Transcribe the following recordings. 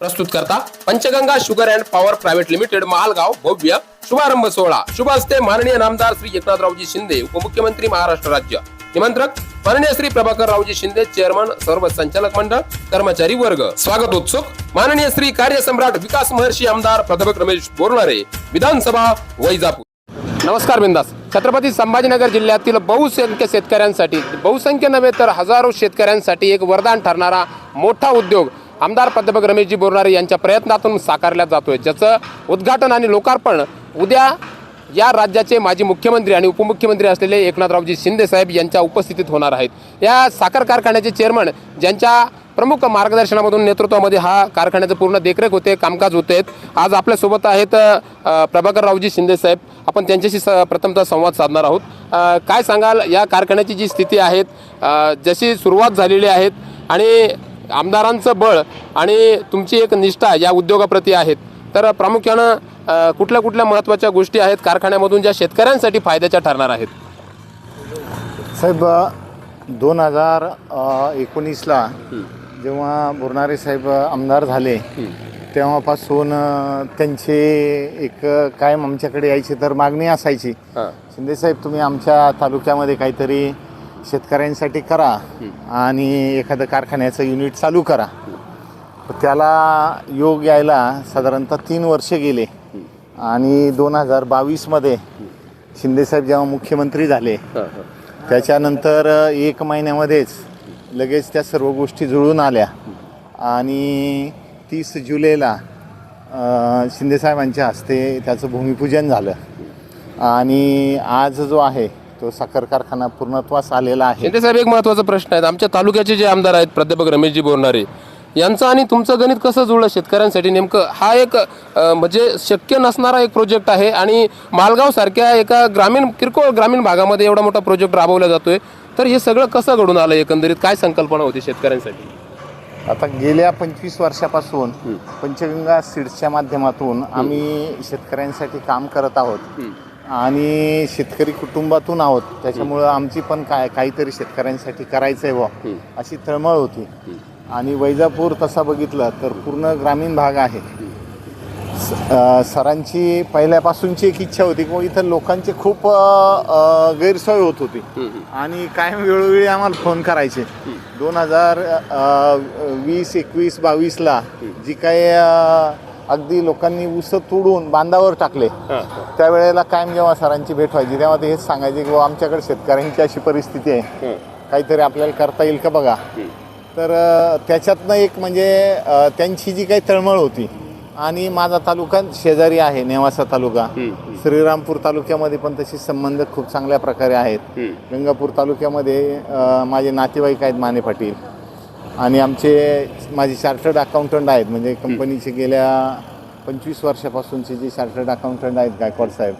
प्रस्तुत करता Panchganga sugar and power private limited Mahalgaon भव्य शुभारंभ सोहळा. शुभ हस्ते माननीय नामदार श्री एकनाथरावजी शिंदे उपमुख्यमंत्री महाराष्ट्र राज्य. निमंत्रक माननीय श्री प्रभाकर रावजी शिंदे चेअरमन सर्व संचालक मंडळ कर्मचारी वर्ग. स्वागत उत्सुक माननीय श्री कार्यसम्राट विकास महर्षी आमदार प्राध्यापक रमेश बोरणारे विधानसभा वैजापूर. नमस्कार बिंदास. छत्रपती संभाजीनगर जिल्ह्यातील बहुसंख्य शेतकऱ्यांसाठी बहुसंख्य नव्हे तर हजारो शेतकऱ्यांसाठी एक वरदान ठरणारा मोठा उद्योग आमदार प्राध्यापक रमेशजी बोरणारे यांच्या प्रयत्नातून साकारला आहे ज्याचं उद्घाटन आणि लोकार्पण उद्या या राज्याचे माजी मुख्यमंत्री आणि उपमुख्यमंत्री असलेले एकनाथरावजी शिंदे साहेब यांच्या उपस्थितीत होणार आहेत. या साखर कारखान्याचे चेअरमन ज्यांच्या प्रमुख मार्गदर्शनामधून नेतृत्वामध्ये हा कारखान्याचं पूर्ण देखरेख होते कामकाज होते आज आपल्यासोबत आहेत प्रभाकररावजी शिंदे साहेब. आपण त्यांच्याशी स प्रथमतः संवाद साधणार आहोत. काय सांगाल या कारखान्याची जी स्थिती आहे जशी सुरुवात झालेली आहेत आणि आमदारांचं बळ आणि तुमची एक निष्ठा या उद्योगाप्रती आहेत. तर प्रामुख्यानं कुठल्या कुठल्या महत्त्वाच्या गोष्टी आहेत? कारखान्यामधून ज्या शेतकऱ्यांसाठी फायद्याच्या ठरणार आहेत? साहेब दोन हजार एकोणीसला जेव्हा बोरणारे साहेब आमदार झाले तेव्हापासून त्यांचे एक कायम आमच्याकडे यायचे तर मागणी असायची. शिंदेसाहेब तुम्ही आमच्या तालुक्यामध्ये काहीतरी शेतकऱ्यांसाठी करा आणि एखादं कारखान्याचं युनिट चालू करा. त्याला योग यायला साधारणतः तीन वर्ष गेले. आणि दोन हजार बावीसमध्ये शिंदेसाहेब जेव्हा मुख्यमंत्री झाले त्याच्यानंतर एक महिन्यामध्येच लगेच त्या सर्व गोष्टी जुळून आल्या. आणि तीस जुलैला शिंदेसाहेबांच्या हस्ते त्याचं भूमिपूजन झालं. आणि आज जो आहे तो साखर कारखाना पूर्णत्वास आलेला आहे. शिंदे साहेब एक महत्त्वाचा प्रश्न आहे. आमच्या तालुक्याचे जे आमदार आहेत प्राध्यापक रमेशजी बोरणारे यांचं आणि तुमचं गणित कसं जुळलं शेतकऱ्यांसाठी? नेमकं हा एक अ, म्हणजे शक्य नसणारा एक प्रोजेक्ट आहे आणि मालगाव सारख्या एका ग्रामीण किरकोळ ग्रामीण भागामध्ये एवढा मोठा प्रोजेक्ट राबवला जातोय. तर हे सगळं कसं घडून आलं एकंदरीत? काय संकल्पना होती शेतकऱ्यांसाठी? आता गेल्या पंचवीस वर्षापासून पंचगंगा सीड्सच्या माध्यमातून आम्ही शेतकऱ्यांसाठी काम करत आहोत. आणि शेतकरी कुटुंबातून आहोत. त्याच्यामुळं आमची पण काय काहीतरी शेतकऱ्यांसाठी करायचं आहे बुवा अशी तळमळ होती. आणि वैजापूर तसा बघितलं तर पूर्ण ग्रामीण भाग आहे. स- सरांची पहिल्यापासूनची एक इच्छा होती की इथं लोकांची खूप अ, अ, गैरसोय होत होती. आणि कायम वेळोवेळी आम्हाला फोन करायचे. दोन हजार वीस एकवीस बावीसला जी काही अ, अगदी लोकांनी ऊस तोडून बांधावर टाकले. त्यावेळेला कायम जेव्हा सरांची भेट व्हायची तेव्हा ते हेच सांगायचे की आमच्याकडे शेतकऱ्यांची अशी परिस्थिती आहे. काहीतरी आपल्याला करता येईल का बघा. तर त्याच्यातनं एक म्हणजे त्यांची जी काही तळमळ होती आणि माझा तालुका शेजारी आहे नेवासा तालुका. श्रीरामपूर तालुक्यामध्ये पण तसे संबंध खूप चांगल्या प्रकारे आहेत. गंगापूर तालुक्यामध्ये माझे नातेवाईक आहेत माने पाटील. आणि आमचे माझे चार्टर्ड अकाउंटंट आहेत म्हणजे कंपनीचे गेल्या पंचवीस वर्षापासूनचे जे चार्टर्ड अकाउंटंट आहेत गायकवाड साहेब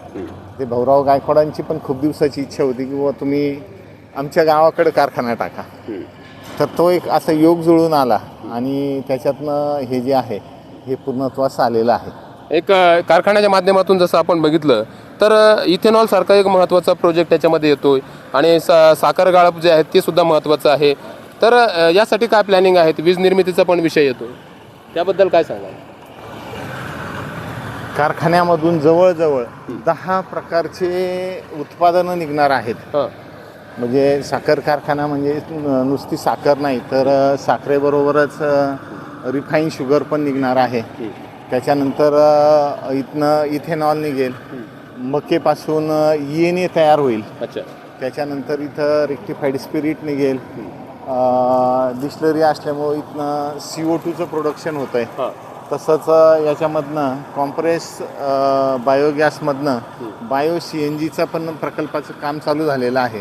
ते भाऊराव गायकवाडांची पण खूप दिवसाची इच्छा होती की बुवा तुम्ही आमच्या गावाकडे कारखाना टाका. तर तो एक असा योग जुळून आला आणि त्याच्यातनं हे जे आहे हे पूर्णत्वास आलेलं आहे. एक कारखान्याच्या माध्यमातून जसं आपण बघितलं तर इथेनॉल सारखा एक महत्त्वाचा प्रोजेक्ट त्याच्यामध्ये येतोय. आणि सा साखर गाळप जे आहेत ते सुद्धा महत्त्वाचं आहे. तर यासाठी काय प्लॅनिंग आहेत? वीज निर्मितीचा पण विषय येतो त्याबद्दल काय सांगाल? कारखान्यामधून जवळजवळ दहा प्रकारचे उत्पादनं निघणार आहेत. हां. म्हणजे साखर कारखाना म्हणजे न- नुसती साखर नाही तर अ, साखरेबरोबरच रिफाईन शुगर पण निघणार आहे. त्याच्यानंतर अ, इथनं इथेनॉल निघेल. मकेपासून ई एन ए तयार होईल. अच्छा. त्याच्यानंतर इथं रेक्टिफाईड स्पिरिट निघेल. डिस्लरी असल्यामुळं इथनं सी ओ टूचं प्रोडक्शन होतं आहे तसंच याच्यामधनं कॉम्प्रेस बायोगॅसमधनं बायो सी एन जीचं पण प्रकल्पाचं काम चालू झालेलं आहे.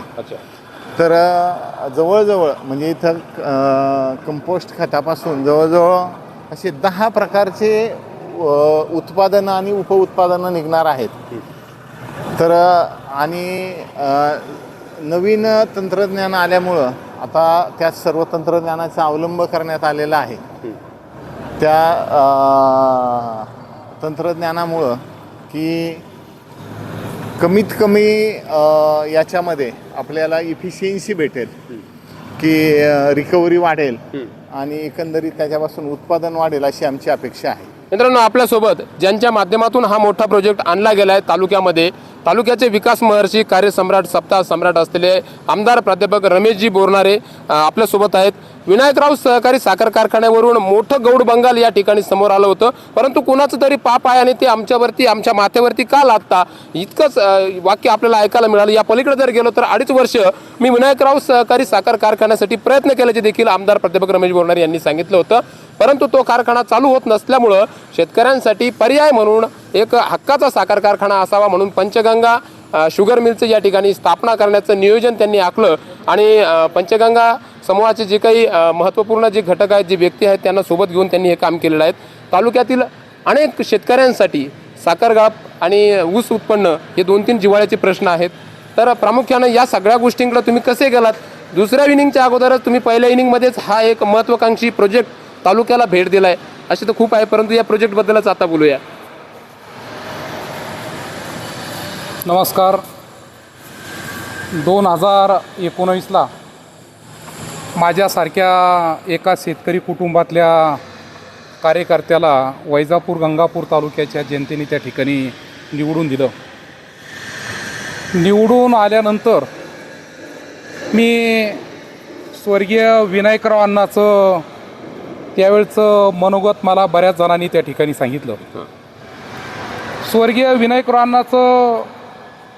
तर जवळजवळ म्हणजे इथं कंपोस्ट खतापासून जवळजवळ असे दहा प्रकारचे उत्पादनं आणि उपउत्पादनं निघणार आहेत. तर आणि नवीन तंत्रज्ञान आल्यामुळं आता त्या सर्व तंत्रज्ञानाचा अवलंब करण्यात आलेला आहे. त्या तंत्रज्ञानामुळं की कमीत कमी याच्यामध्ये आपल्याला इफिशियन्सी भेटेल. की रिकव्हरी वाढेल आणि एकंदरीत त्याच्यापासून उत्पादन वाढेल अशी आमची अपेक्षा आहे. मित्रांनो आपल्यासोबत ज्यांच्या माध्यमातून हा मोठा प्रोजेक्ट आणला गेला आहे तालुक्यामध्ये तालुक्याचे विकास महर्षी कार्यसम्राट सप्ताह सम्राट असलेले आमदार प्राध्यापक रमेशजी बोरणारे आपल्यासोबत आहेत. विनायकराव सहकारी साखर कारखान्यावरून मोठं गौड बंगाल या ठिकाणी समोर आलं होतं. परंतु कुणाचं तरी पाप आहे आणि ते आमच्यावरती आमच्या माथ्यावरती का लागता इतकंच वाक्य आपल्याला ऐकायला मिळालं. या पलीकडे जर गेलो तर अडीच वर्ष मी विनायकराव सहकारी साखर कारखान्यासाठी प्रयत्न केल्याचे देखील आमदार प्राध्यापक रमेश बोरणारे यांनी सांगितलं होतं. परंतु तो कारखाना चालू होत नसल्यामुळं शेतकऱ्यांसाठी पर्याय म्हणून एक हक्काचा साखर कारखाना असावा म्हणून पंचगंगा शुगर मिलचं या ठिकाणी स्थापना करण्याचं नियोजन त्यांनी आखलं. आणि पंचगंगा समूहाचे जे काही महत्त्वपूर्ण जे घटक आहेत जे व्यक्ती आहेत त्यांना सोबत घेऊन त्यांनी हे काम केलेलं आहे तालुक्यातील अनेक शेतकऱ्यांसाठी साखरगाप आणि ऊस उत्पन्न हे दोन तीन जिव्हाळ्याचे प्रश्न आहेत. तर प्रामुख्यानं या सगळ्या गोष्टींकडे तुम्ही कसे गेलात? दुसऱ्या इनिंगच्या अगोदरच तुम्ही पहिल्या इनिंगमध्येच हा एक महत्त्वाकांक्षी प्रोजेक्ट तालुक्याला भेट दिला आहे असे तर खूप आहे परंतु या प्रोजेक्टबद्दलच आता बोलूया. नमस्कार. दोन हजार एकोणवीसला माझ्यासारख्या एका शेतकरी कुटुंबातल्या कार्यकर्त्याला वैजापूर गंगापूर तालुक्याच्या जनतेने त्या ठिकाणी निवडून दिलं. निवडून आल्यानंतर मी स्वर्गीय विनायकराव अण्णाचं त्यावेळचं मनोगत मला बऱ्याच जणांनी त्या ठिकाणी सांगितलं. स्वर्गीय विनायकरावांनाचं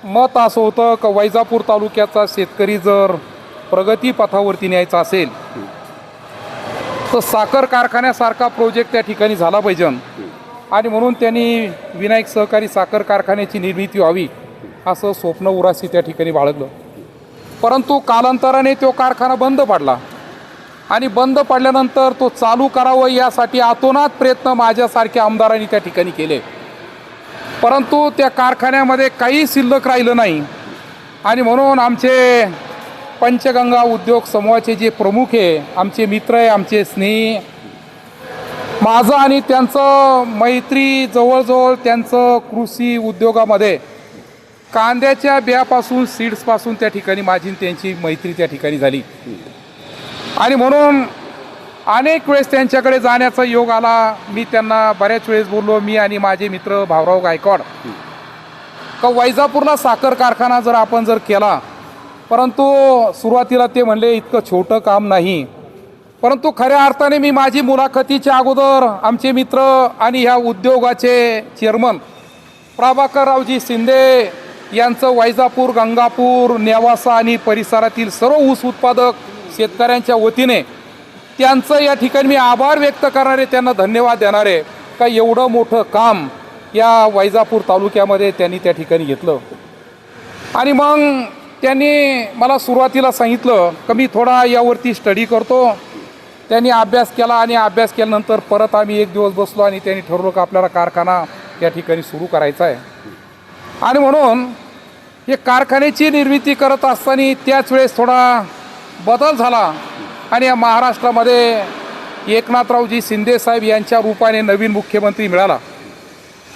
मत असं होतं का वैजापूर तालुक्याचा शेतकरी जर प्रगतीपथावरती न्यायचा असेल तर साखर कारखान्यासारखा प्रोजेक्ट त्या ठिकाणी झाला पाहिजे. आणि म्हणून त्यांनी विनायक सहकारी साखर कारखान्याची निर्मिती व्हावी असं स्वप्न उरासी त्या ठिकाणी बाळगलं. परंतु कालांतराने तो कारखाना बंद पडला. आणि बंद पडल्यानंतर तो चालू करावं यासाठी आतोनात प्रयत्न माझ्यासारख्या आमदारांनी त्या ठिकाणी केले. परंतु त्या कारखान्यामध्ये काही शिल्लक राहिलं नाही. आणि म्हणून आमचे पंचगंगा उद्योग समूहाचे जे प्रमुख आहे आमचे मित्र आहे आमचे स्नेही माझं आणि त्यांचं मैत्री जवळजवळ त्यांचं कृषी उद्योगामध्ये कांद्याच्या बियापासून सीड्सपासून त्या ठिकाणी माझी त्यांची मैत्री त्या ठिकाणी झाली. आणि म्हणून अनेक वेळेस त्यांच्याकडे जाण्याचा योग आला. मी त्यांना बऱ्याच वेळेस बोललो मी आणि माझे मित्र भाऊराव गायकवाड. का वैजापूरला साखर कारखाना जर आपण जर केला परंतु सुरुवातीला ते म्हणले इतकं छोटं काम नाही. परंतु खऱ्या अर्थाने मी माझी मुलाखतीच्या अगोदर आमचे मित्र आणि ह्या उद्योगाचे चेअरमन प्रभाकररावजी शिंदे यांचं वैजापूर गंगापूर नेवासा आणि परिसरातील सर्व ऊस उत्पादक शेतकऱ्यांच्या वतीने त्यांचं या ठिकाणी मी आभार व्यक्त करणारे त्यांना धन्यवाद देणारे का एवढं मोठं काम या वैजापूर तालुक्यामध्ये त्यांनी त्या ठिकाणी घेतलं. आणि मग त्यांनी मला सुरुवातीला सांगितलं का मी थोडा यावरती स्टडी करतो. त्यांनी अभ्यास केला आणि अभ्यास केल्यानंतर परत आम्ही एक दिवस बसलो आणि त्यांनी ठरवलं का आपल्याला कारखाना या ठिकाणी सुरू करायचा आहे. आणि म्हणून हे कारखान्याची निर्मिती करत असताना त्याच वेळेस थोडा बदल झाला. आणि या महाराष्ट्रामध्ये एकनाथरावजी शिंदेसाहेब यांच्या रूपाने नवीन मुख्यमंत्री मिळाला.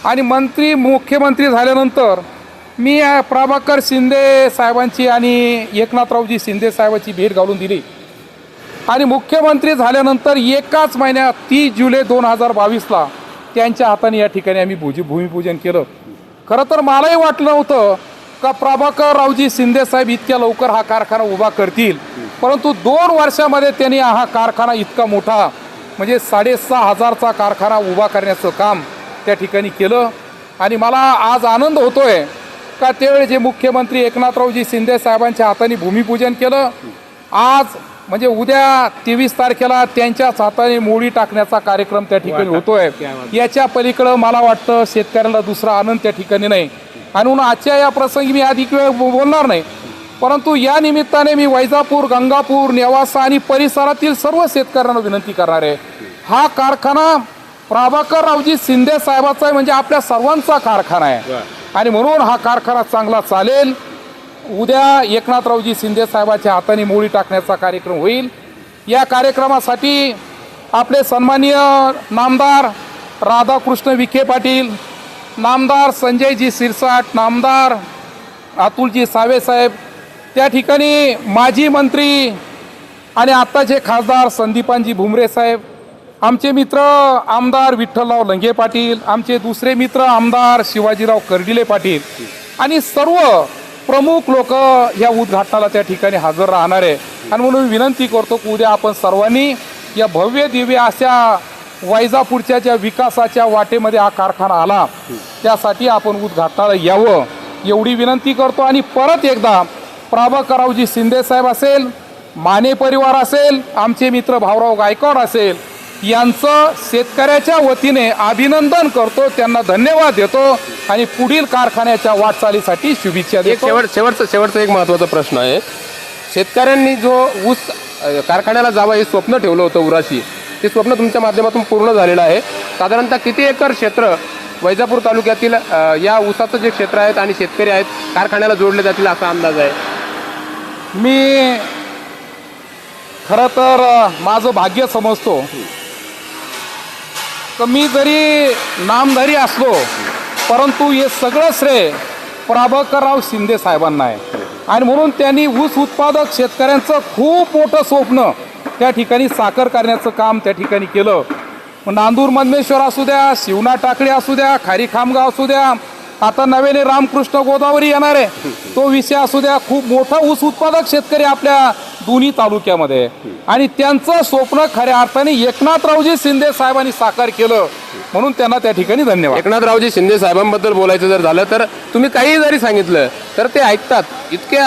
आणि मंत्री मुख्यमंत्री झाल्यानंतर मी प्रभाकर शिंदे साहेबांची आणि एकनाथरावजी शिंदे साहेबांची भेट घालून दिली. आणि मुख्यमंत्री झाल्यानंतर एकाच महिन्यात तीस जुलै दोन हजार बावीसला त्यांच्या हाताने या ठिकाणी आम्ही भूजी भूमिपूजन केलं. खरं तर मलाही वाटलं नव्हतं का प्रभाकर रावजी शिंदे साहेब इतक्या लवकर हा कारखाना उभा करतील. परंतु दोन वर्षामध्ये त्यांनी हा कारखाना इतका मोठा म्हणजे साडेसहा हजारचा कारखाना उभा करण्याचं काम त्या ठिकाणी केलं. आणि मला आज आनंद होतोय का त्यावेळी जे मुख्यमंत्री एकनाथरावजी शिंदे साहेबांच्या हाताने भूमिपूजन केलं आज म्हणजे उद्या तेवीस तारखेला त्यांच्याच हाताने मोडी टाकण्याचा कार्यक्रम त्या ठिकाणी होतोय. याच्या पलीकडं मला वाटतं शेतकऱ्याला दुसरा आनंद त्या ठिकाणी नाही. आणि म्हणून आजच्या या प्रसंगी मी अधिक वेळ बोलणार नाही. परंतु या निमित्ताने मी वैजापूर गंगापूर नेवासा आणि परिसरातील सर्व शेतकऱ्यांना विनंती करणार आहे. हा कारखाना प्रभाकर रावजी शिंदे साहेबाचा आहे म्हणजे आपल्या सर्वांचा कारखाना आहे. आणि म्हणून हा कारखाना चांगला चालेल. उद्या एकनाथरावजी शिंदे साहेबाच्या हाताने मोळी टाकण्याचा कार्यक्रम होईल. या कार्यक्रमासाठी आपले सन्माननीय नामदार राधाकृष्ण विखे पाटील नामदार संजयजी सिरसाट नामदार अतुलजी सावेसाहेब त्या ठिकाणी माजी मंत्री आणि आत्ताचे खासदार संदीपानजी भुमरे साहेब आमचे मित्र आमदार विठ्ठलराव लंगे पाटील आमचे दुसरे मित्र आमदार शिवाजीराव कर्डिले पाटील आणि सर्व प्रमुख लोक या उद्घाटनाला त्या ठिकाणी हजर राहणार आहे. आणि म्हणून विनंती करतो की उद्या आपण सर्वांनी या भव्य दिव्य अशा वैजापूरच्या ज्या विकासाच्या वाटेमध्ये हा कारखाना आला त्यासाठी आपण उद्घाटनाला यावं एवढी विनंती करतो. आणि परत एकदा प्राभाकररावजी शिंदे साहेब असेल माने परिवार असेल आमचे मित्र भाऊराव गायकवाड असेल यांचं शेतकऱ्याच्या वतीने अभिनंदन करतो त्यांना धन्यवाद देतो आणि पुढील कारखान्याच्या वाटचालीसाठी शुभेच्छा देतो. शेवट शेवटचा शेवटचा एक महत्त्वाचा प्रश्न आहे. शेतकऱ्यांनी जो ऊस कारखान्याला जावं हे स्वप्न ठेवलं होतं उराशी ते स्वप्न तुमच्या माध्यमातून पूर्ण झालेलं आहे. साधारणतः किती एकर क्षेत्र वैजापूर तालुक्यातील या ऊसाचं जे क्षेत्र आहेत आणि शेतकरी आहेत कारखान्याला जोडले जातील असा अंदाज आहे? मी खरं तर माझं भाग्य समजतो. तर मी जरी नामधारी असलो परंतु हे सगळं श्रेय प्रभाकरराव शिंदे साहेबांना आहे. आणि म्हणून त्यांनी ऊस उत्पादक शेतकऱ्यांचं खूप मोठं स्वप्न त्या ठिकाणी साखर करण्याचं काम त्या ठिकाणी केलं. नांदूर मधमेश्वर असू द्या शिवना टाकळी असू द्या खारी खामगाव असू द्या आता नव्याने रामकृष्ण गोदावरी येणार आहे. तो विषय असू द्या खूप मोठा ऊस उत्पादक शेतकरी आपल्या दोन्ही तालुक्यामध्ये. आणि त्यांचं स्वप्न खऱ्या अर्थाने एकनाथरावजी शिंदे साहेबांनी साकार केलं. म्हणून त्यांना त्या ठिकाणी धन्यवाद. एकनाथरावजी शिंदे साहेबांबद्दल बोलायचं जर झालं तर तुम्ही काही जरी सांगितलं तर ते ऐकतात. इतके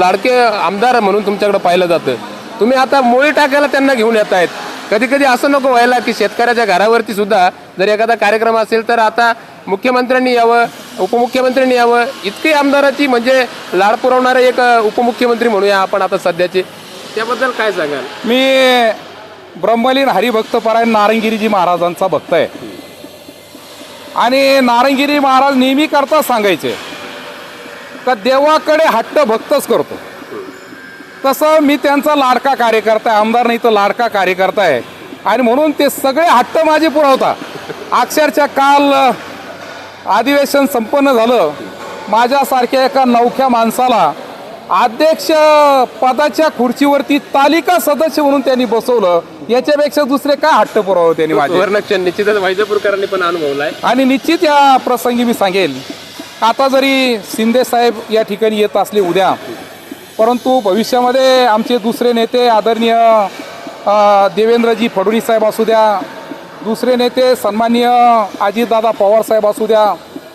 लाडके आमदार म्हणून तुमच्याकडे पाहिलं जातं. तुम्ही आता मोळी टाकायला त्यांना घेऊन येत आहेत कधी कधी असं नको व्हायला की शेतकऱ्याच्या घरावरती सुद्धा जर एखादा कार्यक्रम असेल तर आता मुख्यमंत्र्यांनी यावं उपमुख्यमंत्र्यांनी यावं. इतकी आमदाराची म्हणजे लाड पुरवणारे एक उपमुख्यमंत्री म्हणूया आपण आता सध्याचे. त्याबद्दल काय सांगाल? मी ब्रह्मलीन हरिभक्तपरायण नारंगिरीजी महाराजांचा भक्त आहे. आणि नारंगिरी महाराज नेहमी करता सांगायचे का देवाकडे हट्ट भक्तच करतो. तसं मी त्यांचा लाडका कार्यकर्ता आहे आमदार नाही तर लाडका कार्यकर्ता आहे. आणि म्हणून ते सगळे हट्ट माझे पुरवता अक्षरशः काल अधिवेशन संपन्न झालं. माझ्यासारख्या एका नवख्या माणसाला अध्यक्ष पदाच्या खुर्चीवरती तालिका सदस्य म्हणून त्यांनी बसवलं. याच्यापेक्षा दुसरे काय हट्ट पुरावं त्यांनी माझे? निश्चितच वैजापूरकरांनी पण अनुभवलाय. आणि निश्चित या प्रसंगी मी सांगेल. आता जरी शिंदे साहेब या ठिकाणी येत असले उद्या परंतु भविष्यामध्ये आमचे दुसरे नेते आदरणीय देवेंद्रजी फडणवीस साहेब असू द्या दुसरे नेते सन्माननीय अजितदादा पवार साहेब असू द्या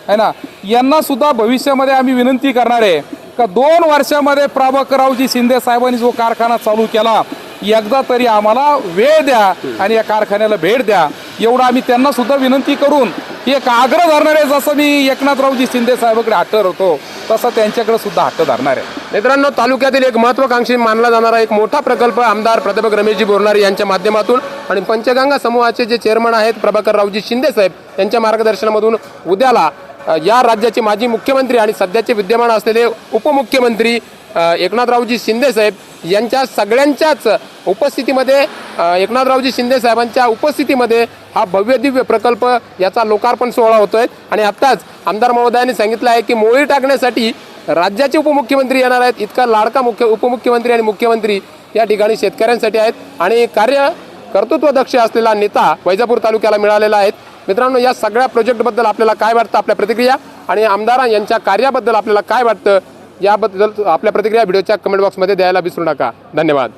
है ना? यांनासुद्धा भविष्यामध्ये आम्ही विनंती करणार आहे का दोन वर्षामध्ये प्राभाकररावजी शिंदे साहेबांनी जो कारखाना चालू केला एकदा तरी आम्हाला वेळ द्या आणि या कारखान्याला भेट द्या. एवढं आम्ही त्यांनासुद्धा विनंती करून एक आग्रह धरणार आहे जसं मी एकनाथरावजी शिंदे साहेबाकडे हट्ट धरतो तसं त्यांच्याकडे सुद्धा हट्ट धरणार आहे. मित्रांनो तालुक्यातील एक महत्वाकांक्षी मानला जाणारा एक मोठा प्रकल्प आमदार प्राध्यापक रमेशजी बोरणारे यांच्या माध्यमातून आणि पंचगंगा समूहाचे जे चेअरमन आहेत प्रभाकररावजी शिंदे साहेब यांच्या मार्गदर्शनामधून उद्याला या राज्याचे माजी मुख्यमंत्री आणि सध्याचे विद्यमान असलेले उपमुख्यमंत्री एकनाथरावजी शिंदे साहेब यांच्या सगळ्यांच्याच उपस्थितीमध्ये एकनाथरावजी शिंदे साहेबांच्या उपस्थितीमध्ये हा भव्य दिव्य प्रकल्प याचा लोकार्पण सोहळा होतो आहे आणि आत्ताच आमदार महोदयांनी सांगितलं आहे की मोळी टाकण्यासाठी राज्याचे उपमुख्यमंत्री येणार आहेत. इतका लाडका मुख्य उपमुख्यमंत्री आणि मुख्यमंत्री या ठिकाणी शेतकऱ्यांसाठी आहेत. आणि कार्य कर्तृत्व दक्ष असलेला नेता वैजापूर तालुक्याला मिळालेला आहे. मित्रांनो या सगळ्या प्रोजेक्टबद्दल आपल्याला काय वाटतं? आपल्या प्रतिक्रिया आणि आमदार यांच्या कार्याबद्दल आपल्याला काय वाटतं? याबद्दल आपल्या प्रतिक्रिया व्हिडिओच्या कमेंट बॉक्समध्ये द्यायला विसरू नका. धन्यवाद.